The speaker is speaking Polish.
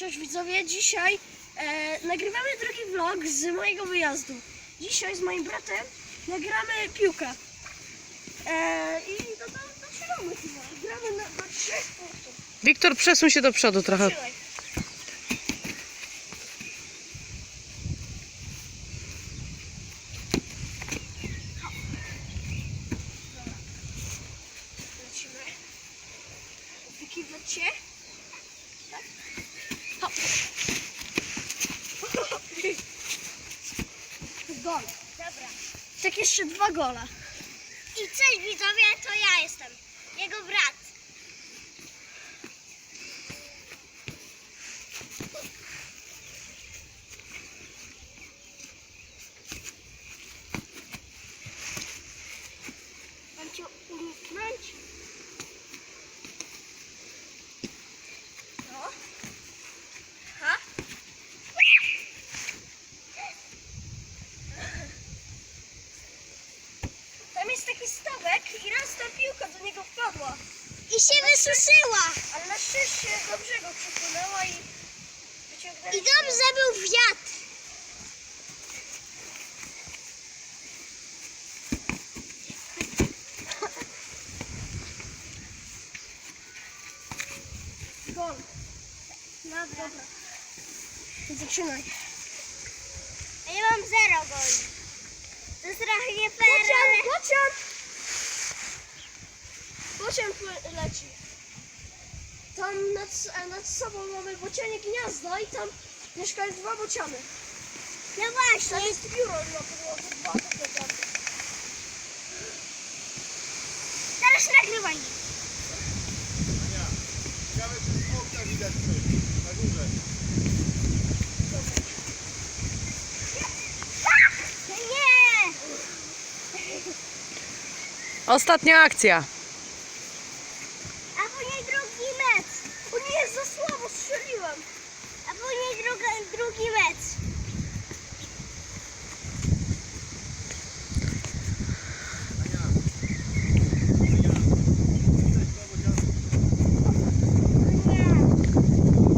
Cześć widzowie, dzisiaj e, nagrywamy drugi vlog z mojego wyjazdu. Dzisiaj z moim bratem nagramy piłkę. E, I no to zaczynamy chyba. Gramy na, na trzech punktów. Wiktor, przesuń się do przodu trochę. Trzymaj. Dobra. Lecimy. Wykiwać się. Tak. Hop. Gol. Dobra. Tak jeszcze dwa gola. I cześć widzowie, to ja jestem. Jego brat. Mam cię uniknąć. No. Ha? Tam jest taki stawek i raz ta piłka do niego wpadła. I się wysuszyła. Ale na szczęście dobrze go przepłynęła i wyciągnęła. I dobrze był wiatr. Gol. No dobra. Zaczynaj. A ja mam zero goli. To jest trochę nie fair, ale... pły- leci. Tam nad, nad sobą mamy bocianie gniazdo i tam mieszkają dwa bociany. No Tam właśnie. jest biuro na podłodze, dwa takie tam. Teraz nagrywaj. Ciekawe, czy z okna widać coś na górze. Nie! Ostatnia akcja.